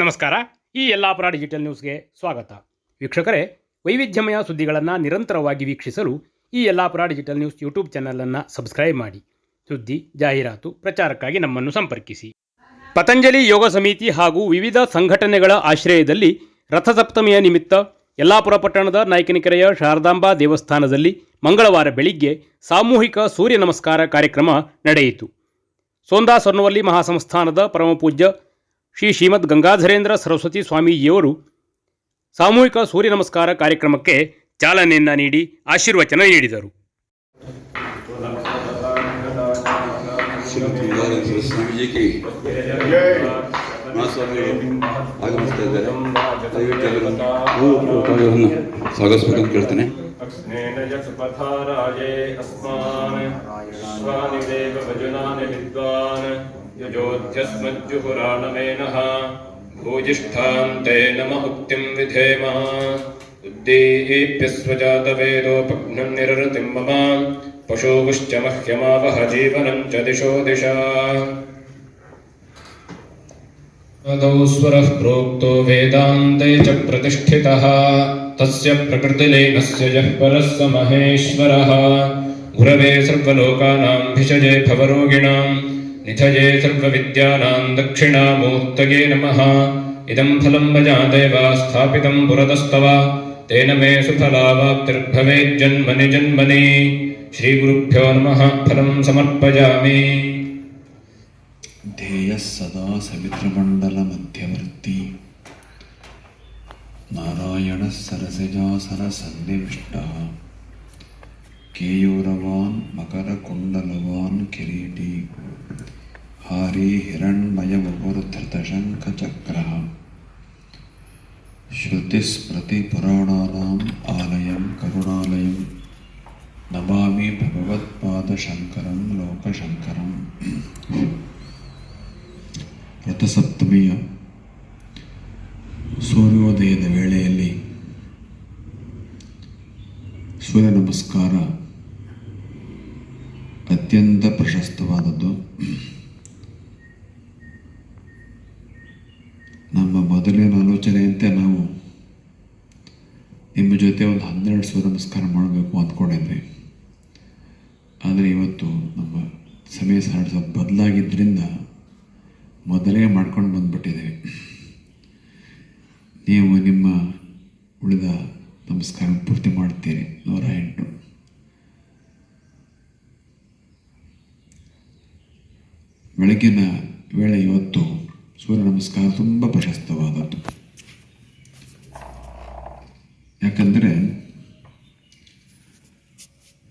ನಮಸ್ಕಾರ. ಈ ಯಲ್ಲಾಪುರ ಡಿಜಿಟಲ್ ನ್ಯೂಸ್ಗೆ ಸ್ವಾಗತ. ವೀಕ್ಷಕರೇ, ವೈವಿಧ್ಯಮಯ ಸುದ್ದಿಗಳನ್ನು ನಿರಂತರವಾಗಿ ವೀಕ್ಷಿಸಲು ಈ ಯಲ್ಲಾಪುರ ಡಿಜಿಟಲ್ ನ್ಯೂಸ್ ಯೂಟ್ಯೂಬ್ ಚಾನಲನ್ನು ಸಬ್ಸ್ಕ್ರೈಬ್ ಮಾಡಿ. ಸುದ್ದಿ, ಜಾಹೀರಾತು, ಪ್ರಚಾರಕ್ಕಾಗಿ ನಮ್ಮನ್ನು ಸಂಪರ್ಕಿಸಿ. ಪತಂಜಲಿ ಯೋಗ ಸಮಿತಿ ಹಾಗೂ ವಿವಿಧ ಸಂಘಟನೆಗಳ ಆಶ್ರಯದಲ್ಲಿ ರಥಸಪ್ತಮಿಯ ನಿಮಿತ್ತ ಯಲ್ಲಾಪುರ ಪಟ್ಟಣದ ನಾಯಕನಕೆರೆಯ ಶಾರದಾಂಬಾ ದೇವಸ್ಥಾನದಲ್ಲಿ ಮಂಗಳವಾರ ಬೆಳಿಗ್ಗೆ ಸಾಮೂಹಿಕ ಸೂರ್ಯ ನಮಸ್ಕಾರ ಕಾರ್ಯಕ್ರಮ ನಡೆಯಿತು. ಸೋಂದಾ ಸ್ವರ್ಣವಲ್ಲಿ ಮಹಾಸಂಸ್ಥಾನದ ಪರಮಪೂಜ್ಯ ಶ್ರೀ ಶ್ರೀಮದ್ ಗಂಗಾಧರೇಂದ್ರ ಸರಸ್ವತಿ ಸ್ವಾಮೀಜಿಯವರು ಸಾಮೂಹಿಕ ಸೂರ್ಯ ನಮಸ್ಕಾರ ಕಾರ್ಯಕ್ರಮಕ್ಕೆ ಚಾಲನೆಯನ್ನು ನೀಡಿ ಆಶೀರ್ವಚನ ನೀಡಿದರು. ವಿದ್ವಾನ್. यजोध्यस्मज्जुपुराणमेनः भूजिष्ठाम् ते नम उक्तिम् विधेम। उद्दीप्यस्वजातवेदोपघ्नम् निररतिम् मम। पशुगुश्च मह्यमावह जीवनम् च दिशो दिशा। अदौ स्वरः प्रोक्तो वेदान्ते च प्रतिष्ठितः। तस्य प्रकृतिलीनस्य यः परः स महेश्वरः। गुरवे सर्वलोकानाम् भिषजे भवरोगिणाम् निधये सर्वविद्यानां दक्षिणामूर्तये नमः इदं फलं मया देवा स्थापितं पुरतस्तव तेन मे सुफलावाप्तिर्भवेज्जन्मनि जन्मनि श्रीगुरुभ्यो नमः फलं समर्पयामि ध्येयः सदा समित्रमण्डलमध्यवर्ती नारायणः सरसजासनसन्निविष्टः ಸರಸಜಾಸರ ಸಂಧಿವಿಷ್ಟ ಕೇಯೂರವಾನ್ ಮಕರ ಕುಂಡಲವಾನ್ ಕಿರೀಟಿ ಹಾರಿ ಹಿರಣ್ಮಯ ವಪುರ್ಧೃತಶಂಖ ಚಕ್ರ ಶ್ರುತಿಸ್ಮೃತಿ ಪುರಾಣಾನಾಂ ಆಲಯಂ ಕರುಣಾಲಯಂ ನಮಾಮಿ ಭಗವತ್ಪಾದಶಂಕರಂ ಲೋಕಶಂಕರಂ ರಥಸಪ್ತಮಿಯ ಸೂರ್ಯೋದಯದ ವೇಳೆಯಲ್ಲಿ ಸೂರ್ಯ ನಮಸ್ಕಾರ ಮೊದಲಿನ ಆಲೋಚನೆಯಂತೆ ನಾವು ನಿಮ್ಮ ಜೊತೆ ಒಂದು ಹನ್ನೆರಡು ಸೂರ್ಯ ನಮಸ್ಕಾರ ಮಾಡಬೇಕು ಅಂದ್ಕೊಂಡಿದ್ವಿ. ಆದರೆ ಇವತ್ತು ನಮ್ಮ ಸಮಯ ಸ್ವಲ್ಪ ಬದಲಾಗಿದ್ದರಿಂದ ಮೊದಲೇ ಮಾಡ್ಕೊಂಡು ಬಂದುಬಿಟ್ಟಿದ್ದೇವೆ. ನೀವು ನಿಮ್ಮ ಉಳಿದ ನಮಸ್ಕಾರ ಪೂರ್ತಿ ಮಾಡ್ತೀರಿ. ನೂರ ಎಂಟು. ಬೆಳಗಿನ ವೇಳೆ ಇವತ್ತು ಸೂರ್ಯ ನಮಸ್ಕಾರ ತುಂಬ ಪ್ರಶಸ್ತವಾದದ್ದು ಯಾಕಂದರೆ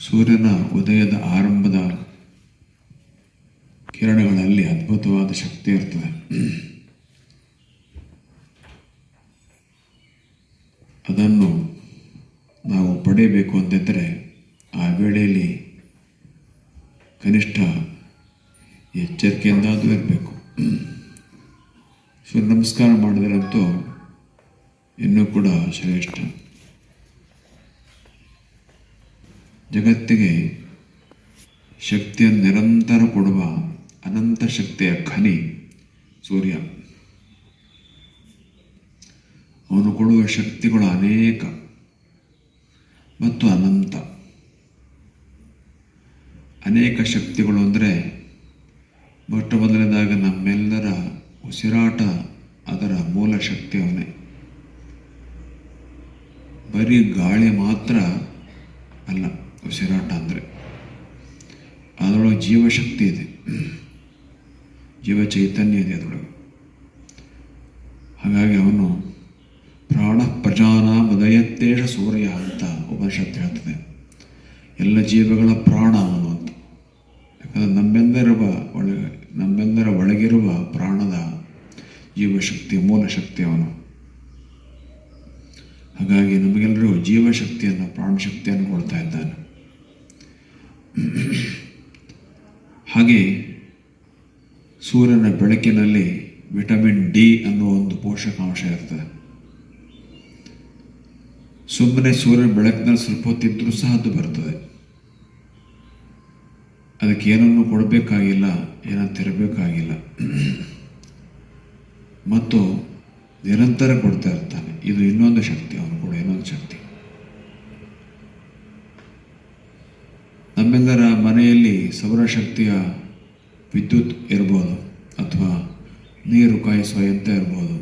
ಸೂರ್ಯನ ಉದಯದ ಆರಂಭದ ಕಿರಣಗಳಲ್ಲಿ ಅದ್ಭುತವಾದ ಶಕ್ತಿ ಇರ್ತದೆ. ಅದನ್ನು ನಾವು ಪಡೆಯಬೇಕು ಅಂತಿದ್ದರೆ ಆ ವೇಳೆಯಲ್ಲಿ ಕನಿಷ್ಠ ಎಚ್ಚರಿಕೆಯಿಂದಾದರೂ ಇರಬೇಕು. ಸೂರ್ಯ ನಮಸ್ಕಾರ ಮಾಡಿದರಂತೂ ಇನ್ನೂ ಕೂಡ ಶ್ರೇಷ್ಠ. ಜಗತ್ತಿಗೆ ಶಕ್ತಿಯನ್ನು ನಿರಂತರ ಕೊಡುವ ಅನಂತ ಶಕ್ತಿಯ ಖನಿ ಸೂರ್ಯ. ಅವನು ಕೊಡುವ ಶಕ್ತಿಗಳು ಅನೇಕ ಮತ್ತು ಅನಂತ. ಅನೇಕ ಶಕ್ತಿಗಳು ಅಂದರೆ ಮೊಟ್ಟ ಮೊದಲನೇದಾಗ ನಮ್ಮೆಲ್ಲರ ಉಸಿರಾಟ ಅದರ ಮೂಲ ಶಕ್ತಿ ಅವನೇ. ಬರೀ ಗಾಳಿ ಮಾತ್ರ ಅಲ್ಲ ಉಸಿರಾಟ ಅಂದರೆ. ಅದರೊಳಗೆ ಜೀವಶಕ್ತಿ ಇದೆ. ಜೀವ ಚೈತನ್ಯ ಇದೆ ಅದರೊಳಗೆ. ಹಾಗಾಗಿ ಅವನು ಪ್ರಾಣ ಪ್ರಜಾನ ಮದಯತ್ತೇಶ ಸೂರ್ಯ ಅಂತ ಉಪನಿಷತ್ತು ಹೇಳ್ತದೆ. ಎಲ್ಲ ಜೀವಗಳ ಪ್ರಾಣ ಅವನು ಅಂತ. ಯಾಕಂದರೆ ನಮ್ಮೆಂದರವ ಒಳಗೆ ನಮ್ಮೆಂದರ ಒಳಗಿರುವ ಪ್ರಾಣದ ಜೀವಶಕ್ತಿ ಮೂಲ ಶಕ್ತಿ ಅವನು. ಹಾಗಾಗಿ ನಮಗೆಲ್ಲರೂ ಜೀವಶಕ್ತಿಯನ್ನು, ಪ್ರಾಣಶಕ್ತಿಯನ್ನು ಕೊಡ್ತಾ ಇದ್ದಾನೆ. ಹಾಗೆ ಸೂರ್ಯನ ಬೆಳಕಿನಲ್ಲಿ ವಿಟಮಿನ್ ಡಿ ಅನ್ನುವ ಒಂದು ಪೋಷಕಾಂಶ ಇರ್ತದೆ. ಸುಮ್ಮನೆ ಸೂರ್ಯನ ಬೆಳಕಿನಲ್ಲಿ ಸ್ವಲ್ಪ ಹೊತ್ತಿದ್ರೂ ಸಹ ಅದು ಬರ್ತದೆ. ಅದಕ್ಕೆ ಏನನ್ನು ಕೊಡಬೇಕಾಗಿಲ್ಲ ಏನಂತ ಇರಬೇಕಾಗಿಲ್ಲ ಮತ್ತು ನಿರಂತರ ಕೊಡ್ತಾ ಇರ್ತಾನೆ. ಇದು ಇನ್ನೊಂದು ಶಕ್ತಿ, ಅವನು ಕೂಡ ಇನ್ನೊಂದು ಶಕ್ತಿ. ನಮ್ಮೆಲ್ಲರ ಮನೆಯಲ್ಲಿ ಸೌರಶಕ್ತಿಯ ವಿದ್ಯುತ್ ಇರ್ಬೋದು, ಅಥವಾ ನೀರು ಕಾಯಿಸುವ ಯಂತ್ರ ಇರ್ಬೋದು.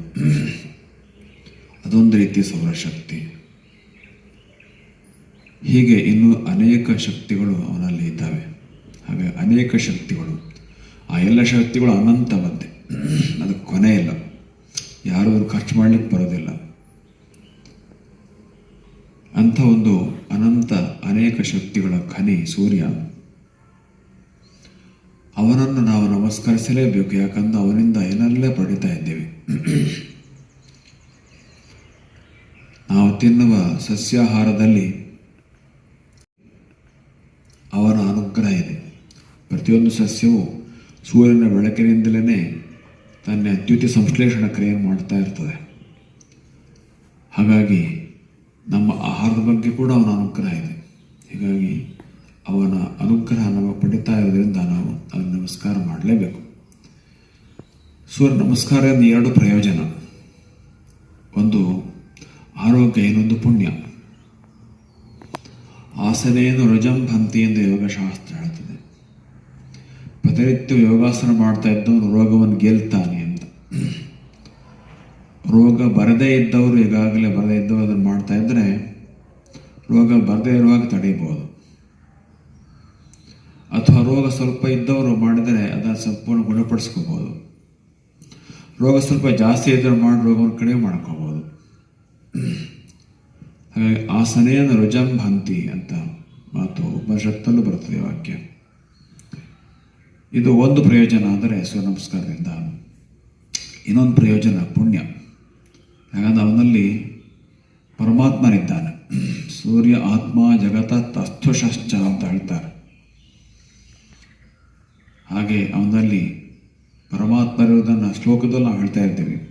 ಅದೊಂದು ರೀತಿಯ ಸೌರಶಕ್ತಿ. ಹೀಗೆ ಇನ್ನೂ ಅನೇಕ ಶಕ್ತಿಗಳು ಅವನಲ್ಲಿ ಇದ್ದಾವೆ. ಹಾಗೆ ಅನೇಕ ಶಕ್ತಿಗಳು, ಆ ಎಲ್ಲ ಶಕ್ತಿಗಳು ಅನಂತವಂತೆ ಅದನ್ನು ಖರ್ಚು ಮಾಡಲಿಕ್ಕೆ ಬರೋದಿಲ್ಲ. ಅಂಥ ಒಂದು ಅನಂತ ಅನೇಕ ಶಕ್ತಿಗಳ ಖನಿ ಸೂರ್ಯ. ಅವನನ್ನು ನಾವು ನಮಸ್ಕರಿಸಲೇಬೇಕು, ಯಾಕಂದ್ರೆ ಅವನಿಂದ ಏನಲ್ಲೇ ಪಡಿತಾ ಇದ್ದೇವೆ. ನಾವು ತಿನ್ನುವ ಸಸ್ಯಾಹಾರದಲ್ಲಿ ಅವನ ಅನುಗ್ರಹ ಇದೆ. ಪ್ರತಿಯೊಂದು ಸಸ್ಯವು ಸೂರ್ಯನ ಬೆಳಕಿನಿಂದಲೇ ತನ್ನ ದ್ಯುತಿ ಸಂಶ್ಲೇಷಣ ಕ್ರಿಯೆ ಮಾಡ್ತಾ ಇರ್ತದೆ. ಹಾಗಾಗಿ ನಮ್ಮ ಆಹಾರದ ಬಗ್ಗೆ ಕೂಡ ಅವನ ಅನುಗ್ರಹ ಇದೆ. ಹೀಗಾಗಿ ಅವನ ಅನುಗ್ರಹ ನಮಗೆ ಪಡಿತಾ ಇರೋದ್ರಿಂದ ನಾವು ಅವನ ನಮಸ್ಕಾರ ಮಾಡಲೇಬೇಕು. ಸೂರ್ಯ ನಮಸ್ಕಾರದಿಂದ ಎರಡು ಪ್ರಯೋಜನ. ಒಂದು, ಆರೋಗ್ಯ ಇನ್ನೊಂದು ಪುಣ್ಯ. ಆಸನೇನು ರಜಂ ಭಂತಿ ಎಂದು ಯೋಗಶಾಸ್ತ್ರ ಪ್ರತಿನಿತ್ಯ ಯೋಗಾಸನ ಮಾಡ್ತಾ ಇದ್ದವನು ರೋಗವನ್ನು ಗೆಲ್ತಾನೆ ಅಂತ. ರೋಗ ಬರದೇ ಇದ್ದವರು ಈಗಾಗಲೇ ಬರದೇ ಇದ್ದವರು ಅದನ್ನು ಮಾಡ್ತಾ ಇದ್ದರೆ ರೋಗ ಬರದೇ ಇರುವಾಗ ತಡೆಯಬಹುದು ಅಥವಾ ರೋಗ ಸ್ವಲ್ಪ ಇದ್ದವರು ಮಾಡಿದರೆ ಅದನ್ನು ಸಂಪೂರ್ಣ ಗುಣಪಡಿಸ್ಕೋಬಹುದು ರೋಗ ಸ್ವಲ್ಪ ಜಾಸ್ತಿ ಇದ್ದರೆ ಮಾಡಿ ರೋಗವನ್ನು ಕಡಿಮೆ ಮಾಡ್ಕೋಬಹುದು ಹಾಗಾಗಿ ಆಸನೇನ ರುಜಂಭಂತಿ ಅಂತ ಮಾತು ಉಪನಿಷತ್ತಲ್ಲೂ ಬರ್ತದೆ ವಾಕ್ಯ. ಇದು ಒಂದು ಪ್ರಯೋಜನ ಅಂದರೆ ಸೂರ್ಯ ನಮಸ್ಕಾರದಿಂದ ಇನ್ನೊಂದು ಪ್ರಯೋಜನ, ಪುಣ್ಯ. ಯಾಕಂದ್ರೆ ಅವನಲ್ಲಿ ಪರಮಾತ್ಮನಿದ್ದಾನೆ. ಸೂರ್ಯ ಆತ್ಮ ಜಗತ ತಸ್ಥುಶ್ಚ ಅಂತ ಹೇಳ್ತಾರೆ. ಹಾಗೆ ಅವನಲ್ಲಿ ಪರಮಾತ್ಮರಿರುವುದನ್ನು ಶ್ಲೋಕದಲ್ಲಿ ನಾವು ಹೇಳ್ತಾ ಇರ್ತೀವಿ.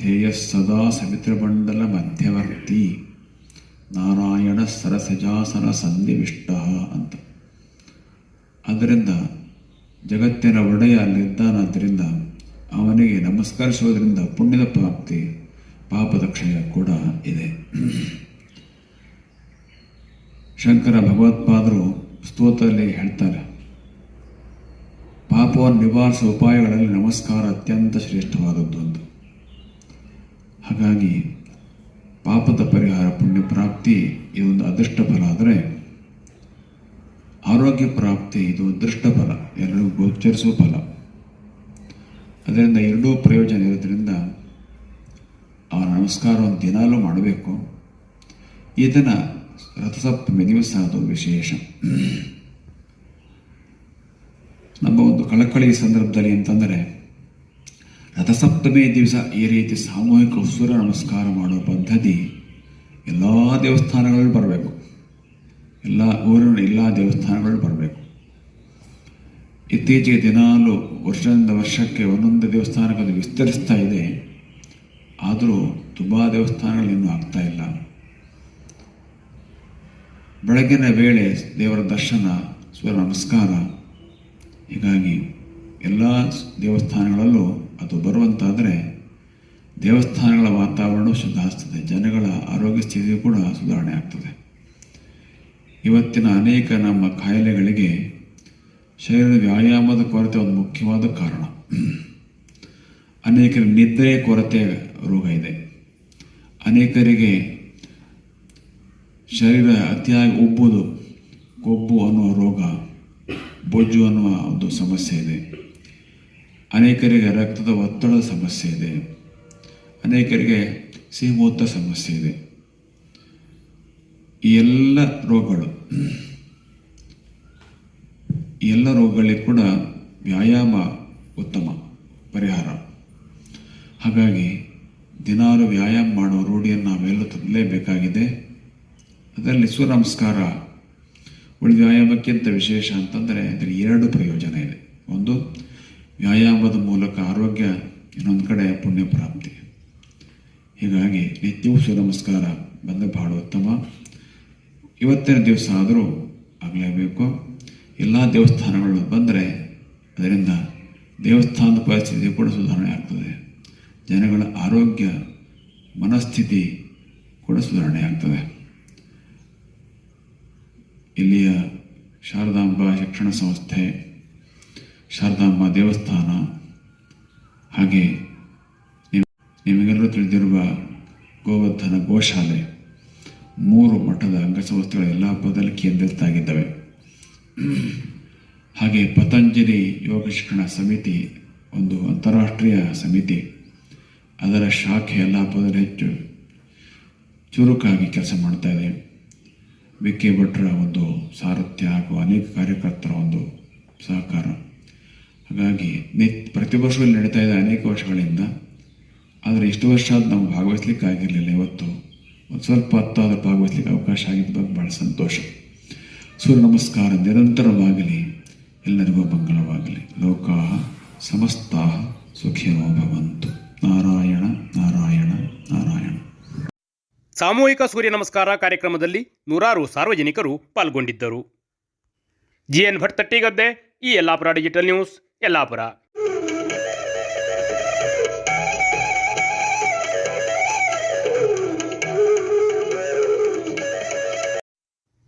ಧ್ಯೇಯ ಸದಾ ಸಮಿತ್ರಮಂಡಲ ಮಧ್ಯವರ್ತಿ. ನಾರಾಯಣ ಸರಸಜಾಸನ ಸಂಧಿವಿಷ್ಟ ಅಂತ. ಆದ್ದರಿಂದ ಜಗತ್ತಿನ ಒಡೆಯ ಅಲ್ಲಿದ್ದಾನಾದ್ದರಿಂದ ಅವನಿಗೆ ನಮಸ್ಕರಿಸುವುದರಿಂದ ಪುಣ್ಯದ ಪ್ರಾಪ್ತಿ, ಪಾಪದ ಕ್ಷಯ ಕೂಡ ಇದೆ. ಶಂಕರ ಭಗವತ್ಪಾದರು ಸ್ತೋತ್ರದಲ್ಲಿ ಹೇಳ್ತಾರೆ, ಪಾಪವನ್ನು ನಿವಾರಿಸುವ ಉಪಾಯಗಳಲ್ಲಿ ನಮಸ್ಕಾರ ಅತ್ಯಂತ ಶ್ರೇಷ್ಠವಾದದ್ದು ಒಂದು ಹಾಗಾಗಿ ಪಾಪದ ಪರಿಹಾರ, ಪುಣ್ಯ ಪ್ರಾಪ್ತಿ ಇದೊಂದು ಅದೃಷ್ಟ ಫಲ ಆದರೆ ಆರೋಗ್ಯ ಪ್ರಾಪ್ತಿ ಇದು ಅದೃಷ್ಟ ಫಲ ಎರಡು ಗೋಚರಿಸುವ ಫಲ. ಅದರಿಂದ ಎರಡೂ ಪ್ರಯೋಜನ ಇರೋದ್ರಿಂದ ಆ ನಮಸ್ಕಾರವನ್ನು ದಿನಾಲೂ ಮಾಡಬೇಕು. ಇದನ್ನು ರಥಸಪ್ತಮಿ ದಿವಸ ಅದು ವಿಶೇಷ. ನಮ್ಮ ಒಂದು ಕಳಕಳಿ ಸಂದರ್ಭದಲ್ಲಿ ಅಂತಂದರೆ, ರಥಸಪ್ತಮಿ ದಿವಸ ಈ ರೀತಿ ಸಾಮೂಹಿಕ ಸೂರ್ಯ ನಮಸ್ಕಾರ ಮಾಡುವ ಪದ್ಧತಿ ಎಲ್ಲ ದೇವಸ್ಥಾನಗಳಲ್ಲಿ ಬರಬೇಕು. ಎಲ್ಲ ಊರಿನ ಎಲ್ಲ ದೇವಸ್ಥಾನಗಳು ಬರಬೇಕು. ಇತ್ತೀಚೆಗೆ ದಿನಾಲು ವರ್ಷದಿಂದ ವರ್ಷಕ್ಕೆ ಒಂದೊಂದು ದೇವಸ್ಥಾನಕ್ಕೆ ವಿಸ್ತರಿಸ್ತಾ ಇದೆ. ಆದರೂ ತುಂಬ ದೇವಸ್ಥಾನಗಳು ಇನ್ನೂ ಆಗ್ತಾ ಇಲ್ಲ. ಬೆಳಗಿನ ವೇಳೆ ದೇವರ ದರ್ಶನ ಸೂರ್ಯ ನಮಸ್ಕಾರ. ಹೀಗಾಗಿ ಎಲ್ಲ ದೇವಸ್ಥಾನಗಳಲ್ಲೂ ಅದು ಬರುವಂತಾದರೆ ದೇವಸ್ಥಾನಗಳ ವಾತಾವರಣವು ಸುಧಾರಿಸ್ತದೆ ಜನಗಳ ಆರೋಗ್ಯ ಸ್ಥಿತಿಯು ಕೂಡ ಸುಧಾರಣೆ ಆಗ್ತದೆ. ಇವತ್ತಿನ ಅನೇಕ ನಮ್ಮ ಕಾಯಿಲೆಗಳಿಗೆ ಶರೀರದ ವ್ಯಾಯಾಮದ ಕೊರತೆ ಒಂದು ಮುಖ್ಯವಾದ ಕಾರಣ. ಅನೇಕರಿಗೆ ನಿದ್ರೆ ಕೊರತೆ ರೋಗ ಇದೆ. ಅನೇಕರಿಗೆ ಶರೀರ ಅತಿಯಾಗಿ ಉಬ್ಬುವುದು, ಕೊಬ್ಬು ಅನ್ನುವ ರೋಗ, ಬೊಜ್ಜು ಅನ್ನುವ ಒಂದು ಸಮಸ್ಯೆ ಇದೆ. ಅನೇಕರಿಗೆ ರಕ್ತದ ಒತ್ತಡದ ಸಮಸ್ಯೆ ಇದೆ. ಅನೇಕರಿಗೆ ಸಿಹಿಮೂತ್ರ ಸಮಸ್ಯೆ ಇದೆ. ಈ ಎಲ್ಲ ರೋಗಗಳು. ಎಲ್ಲ ರೋಗಗಳಿಗೆ ಕೂಡ ವ್ಯಾಯಾಮ ಉತ್ತಮ ಪರಿಹಾರ. ಹಾಗಾಗಿ ದಿನಾಲು ವ್ಯಾಯಾಮ ಮಾಡುವ ರೂಢಿಯನ್ನು ನಾವೆಲ್ಲ ತುಂಬಲೇಬೇಕಾಗಿದೆ ಅದರಲ್ಲಿ ಸೂರ್ಯ ನಮಸ್ಕಾರ ಉಳಿದ ವ್ಯಾಯಾಮಕ್ಕಿಂತ ವಿಶೇಷ ಅಂತಂದರೆ ಅದರ ಎರಡು ಪ್ರಯೋಜನ ಇದೆ. ಒಂದು, ವ್ಯಾಯಾಮದ ಮೂಲಕ ಆರೋಗ್ಯ, ಇನ್ನೊಂದು ಕಡೆ ಪುಣ್ಯ ಪ್ರಾಪ್ತಿ. ಹೀಗಾಗಿ ನಿತ್ಯವೂ ನಮಸ್ಕಾರ ಭಾಳ ಬಹಳ ಉತ್ತಮ. ಇವತ್ತಿನ ದಿವಸ ಆದರೂ ಆಗಲೇಬೇಕು. ಎಲ್ಲ ದೇವಸ್ಥಾನಗಳು ಬಂದರೆ ಅದರಿಂದ ದೇವಸ್ಥಾನದ ಪರಿಸ್ಥಿತಿ ಕೂಡ ಸುಧಾರಣೆ ಆಗ್ತದೆ. ಜನಗಳ ಆರೋಗ್ಯ, ಮನಸ್ಥಿತಿ ಕೂಡ ಸುಧಾರಣೆ ಆಗ್ತದೆ. ಇಲ್ಲಿಯ ಶಾರದಾಂಬ ಶಿಕ್ಷಣ ಸಂಸ್ಥೆ, ಶಾರದಾಂಬ ದೇವಸ್ಥಾನ, ಹಾಗೆ ನಿಮ್- ನಿಮಗೆಲ್ಲರೂ ತಿಳಿದಿರುವ ಗೋವರ್ಧನ ಗೋಶಾಲೆ. ಮೂರು ಮಠದ ಅಂಗಸಂಸ್ಥೆಗಳು ಎಲ್ಲ ಹಬ್ಬದಲ್ಲಿ ಕೇಂದ್ರಿತವಾಗಿದ್ದಾವೆ. ಹಾಗೆ ಪತಂಜಲಿ ಯೋಗ ಶಿಕ್ಷಣ ಸಮಿತಿ, ಒಂದು ಅಂತಾರಾಷ್ಟ್ರೀಯ ಸಮಿತಿ, ಅದರ ಶಾಖೆ ಎಲ್ಲ ಹಬ್ಬದಲ್ಲಿ ಹೆಚ್ಚು ಚುರುಕಾಗಿ ಕೆಲಸ ಮಾಡ್ತಾ ಇದೆ. ವಿ ಕೆ ಭಟ್ರ ಒಂದು ಸಾರಥ್ಯ ಹಾಗೂ ಅನೇಕ ಕಾರ್ಯಕರ್ತರ ಒಂದು ಸಹಕಾರ. ಹಾಗಾಗಿ ನಿತ್, ಪ್ರತಿ ವರ್ಷದಲ್ಲಿ ನಡೀತಾ ಇದೆ ಅನೇಕ ವರ್ಷಗಳಿಂದ. ಆದರೆ ಇಷ್ಟು ವರ್ಷ ಅದು ನಾವು ಭಾಗವಹಿಸ್ಲಿಕ್ಕೆ ಆಗಿರಲಿಲ್ಲ ಇವತ್ತು ಸ್ವಲ್ಪ ಹೊತ್ತಾದರೂ ಭಾಗವಹಿಸ್ಲಿಕ್ಕೆ ಅವಕಾಶ ಆಗಿದ್ದ ಭಾಳ ಸಂತೋಷ. ಸೂರ್ಯ ನಮಸ್ಕಾರ ನಿರಂತರವಾಗಲಿ, ಎಲ್ಲರಿಗೂ ಮಂಗಳವಾಗಲಿ. ಲೋಕಾ ಸಮಸ್ತ ಸುಖಿನೋ ಭವಂತು. ನಾರಾಯಣ ನಾರಾಯಣ ನಾರಾಯಣ. ಸಾಮೂಹಿಕ ಸೂರ್ಯ ನಮಸ್ಕಾರ ಕಾರ್ಯಕ್ರಮದಲ್ಲಿ ನೂರಾರು ಸಾರ್ವಜನಿಕರು ಪಾಲ್ಗೊಂಡಿದ್ದರು. ಜಿ ಎನ್ ಭಟ್ ತಟ್ಟಿಗದ್ದೆ, ಈ Yellapur digital news, Yellapur.